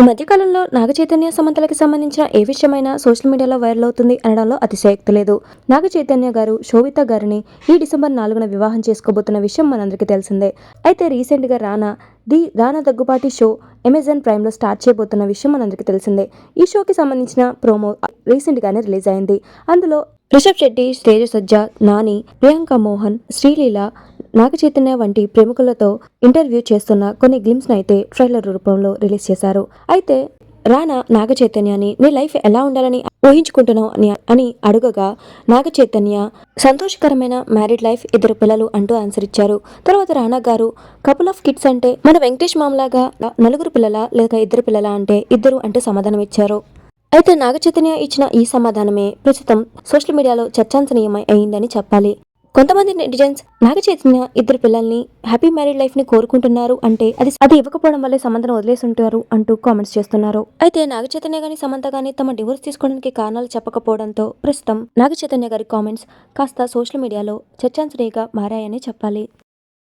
ఈ మధ్యకాలంలో నాగ చైతన్య సమంతలకి సంబంధించిన ఏ విషయమైనా సోషల్ మీడియాలో వైరల్ అవుతుంది అనడంలో అతిశయోక్తి లేదు. నాగ చైతన్య గారు శోభిత గారిని ఈ డిసెంబర్ నాలుగున వివాహం చేసుకోబోతున్న విషయం మనందరికీ తెలిసిందే. అయితే రీసెంట్గా Rana the Rana Daggubati show Amazon ప్రైమ్లో start చేయబోతున్న విషయం మనందరికీ తెలిసిందే. ఈ షోకి సంబంధించిన ప్రోమో రీసెంట్గానే రిలీజ్ అయింది. అందులో రిషబ్ శెట్టి తేజ సజ్జ నాని ప్రియాంక మోహన్ శ్రీలీల నాగ చైతన్య వంటి ప్రముఖులతో ఇంటర్వ్యూ చేస్తున్న కొన్ని గ్లిమ్స్ అయితే ట్రైలర్ రూపంలో రిలీజ్ చేశారు. అయితే రానా నాగ చైతన్యాన్ని నీ లైఫ్ ఎలా ఉండాలని ఊహించుకుంటున్నావు అని అని అడుగగా నాగ చైతన్య సంతోషకరమైన మ్యారీడ్ లైఫ్ ఇద్దరు పిల్లలు అంటూ ఆన్సర్ ఇచ్చారు. తర్వాత రానా గారు కపుల్ ఆఫ్ కిడ్స్ అంటే మన వెంకటేష్ మామలాగా నలుగురు పిల్లల లేక ఇద్దరు పిల్లల అంటే ఇద్దరు అంటూ సమాధానం ఇచ్చారు. అయితే నాగ చైతన్య ఇచ్చిన ఈ సమాధానమే ప్రస్తుతం సోషల్ మీడియాలో చర్చాంశనీయమై అయిందని చెప్పాలి. కొంతమంది నెటిజన్స్ నాగ చైతన్య ఇద్దరు పిల్లల్ని హ్యాపీ మ్యారీడ్ లైఫ్ని కోరుకుంటున్నారు అంటే అది అది ఇవ్వకపోవడం వల్లే సమంతను వదిలేసుంటారు అంటూ కామెంట్స్ చేస్తున్నారు. అయితే నాగ చైతన్య గాని సమంత గాని తమ డివోర్స్ తీసుకోవడానికి కారణాలు చెప్పకపోవడంతో ప్రస్తుతం నాగ చైతన్య గారి కామెంట్స్ కాస్త సోషల్ మీడియాలో చర్చాంశనీయంగా మారాయని చెప్పాలి.